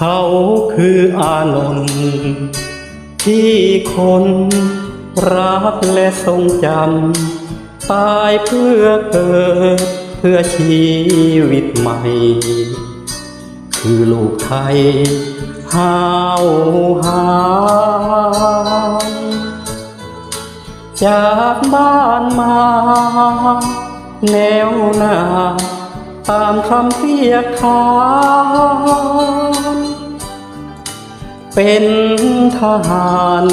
เขาคืออานนท์ที่คนรักและทรงจำตายเพื่อเกิดเพื่อชีวิตใหม่ คือลูกไทยห้าวหาจากบ้านมา แนวหน้าตามคำเรียกขาน เป็นทหาร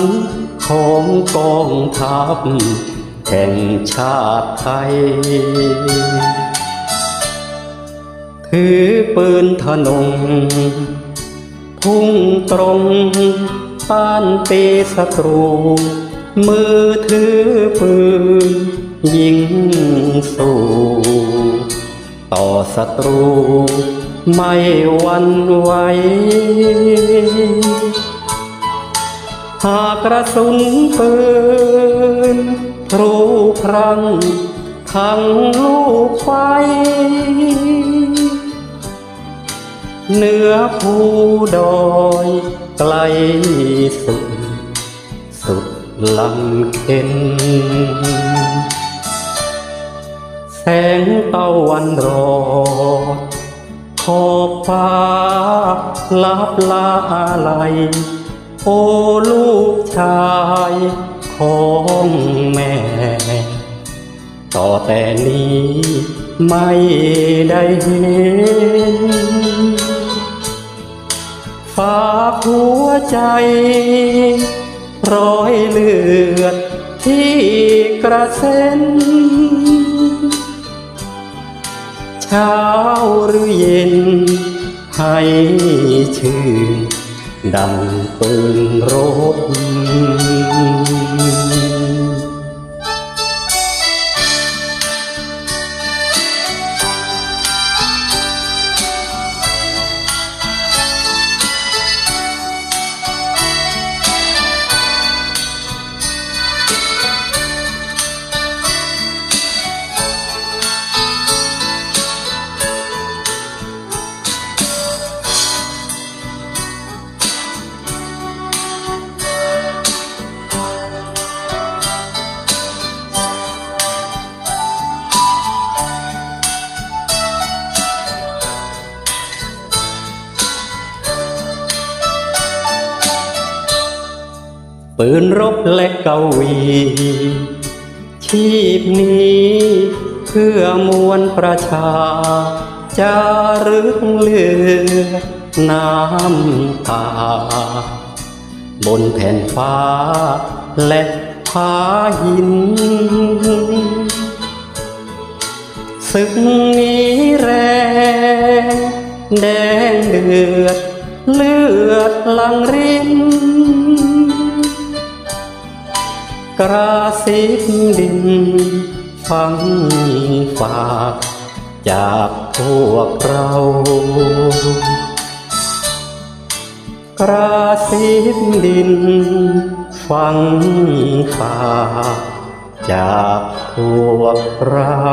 ของกองทัพแห่งชาติไทย ถือปืนธนง พุ่งตรงต้านตีศัตรู มือถือปืน ยิงสู้ต่อศัตรู ไม่หวันไหว หากกระสุนปืนรูพรังทั้งลูกไฟ เหนือภูดอยไกลสุด สุดลำเค็นแสงตะวันรอด ขอบฟ้าลับลาอะไร โอ้ลูกชายของแม่ ต่อแต่นี้ไม่ได้เห็นฝากหัวใจ ร้อยเลือดที่ ช้าหรือเย็น ให้ชื่นดังปืนรบ ปืนรบและเกาวี ชีพนี้เพื่อมวลประชา จะรึกเลือน้ำตา บนแผ่นฟ้าและผาหินศึกนี้แรงแดงเดือด เลือดลังริน กระซิบดินฟังฝากจากพวกเรา กระซิบดินฟังฝากจากพวกเรา